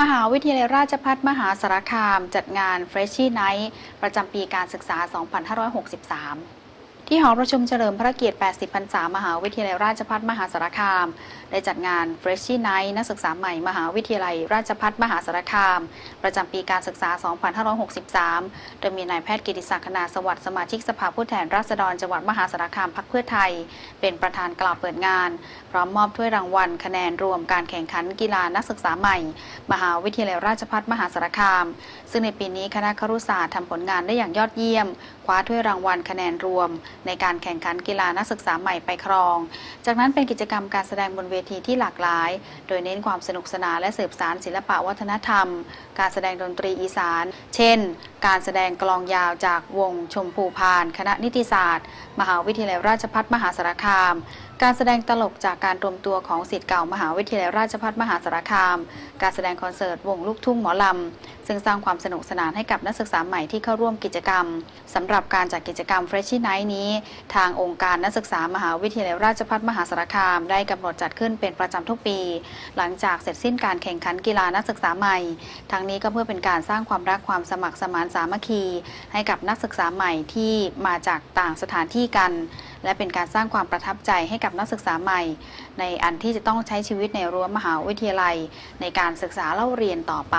มหาวิทยาลัยราชภัฏมหาสารคาม จัดงาน Freshie Night ประจำปีการศึกษา 2563 ที่หอประชุมเฉลิมพระเกียรติ 80 พรรษามหาวิทยาลัยราชภัฏมหาสารคาม ได้จัดงาน Freshie Night นักศึกษาใหม่มหาวิทยาลัยราชภัฏมหาสารคาม ประจำปีการศึกษา 2563 โดยมีนายแพทย์กิติศักดิ์คณาสวัสดิ์สมาชิกสภาผู้แทนราษฎรจังหวัดมหาสารคามพักเพื่อไทย เป็นประธานกล่าวเปิดงาน พร้อมมอบถ้วยรางวัล คะแนนรวมการแข่งขันกีฬานักศึกษาใหม่ มหาวิทยาลัยราชภัฏมหาสารคาม ซึ่งในปีนี้คณะครุศาสตร์ทำผลงานได้อย่างยอดเยี่ยม คว้าถ้วยรางวัลคะแนนรวม ในการแข่งขันกีฬานักศึกษาใหม่ไปครอง จากนั้นเป็นกิจกรรมการแสดงบนเวทีที่หลากหลาย โดยเน้นความสนุกสนานและสืบสานศิลปะวัฒนธรรม การแสดงดนตรีอีสาน เช่น การแสดงกลองยาวจากวงชมพูพาน คณะนิติศาสตร์ มหาวิทยาลัยราชภัฏมหาสารคาม การแสดงตลกจากการรวมตัวของศิษย์เก่ามหาวิทยาลัยราชภัฏมหาสารคาม การแสดงคอนเสิร์ตวงลูกทุ่งหมอลำ ซึ่งสร้างความสนุกสนานให้กับนักศึกษาใหม่ที่เข้าร่วมกิจกรรมสำหรับการจัดกิจกรรม Freshie Night นี้ ทางองค์การนักศึกษามหาวิทยาลัยราชภัฏมหาสารคาม ได้กำหนดจัดขึ้นเป็นประจำทุกปี หลังจากเสร็จสิ้นการแข่งขันกีฬานักศึกษาใหม่ ทั้งนี้ก็เพื่อเป็นการสร้างความรักความสมัครสมานสามัคคี ให้กับนักศึกษาใหม่ที่มาจากต่างสถานที่กัน และเป็นการสร้างความประทับใจให้กับนักศึกษาใหม่ ในอันที่จะต้องใช้ชีวิตในรั้วมหาวิทยาลัย ในการศึกษาเล่าเรียนต่อไป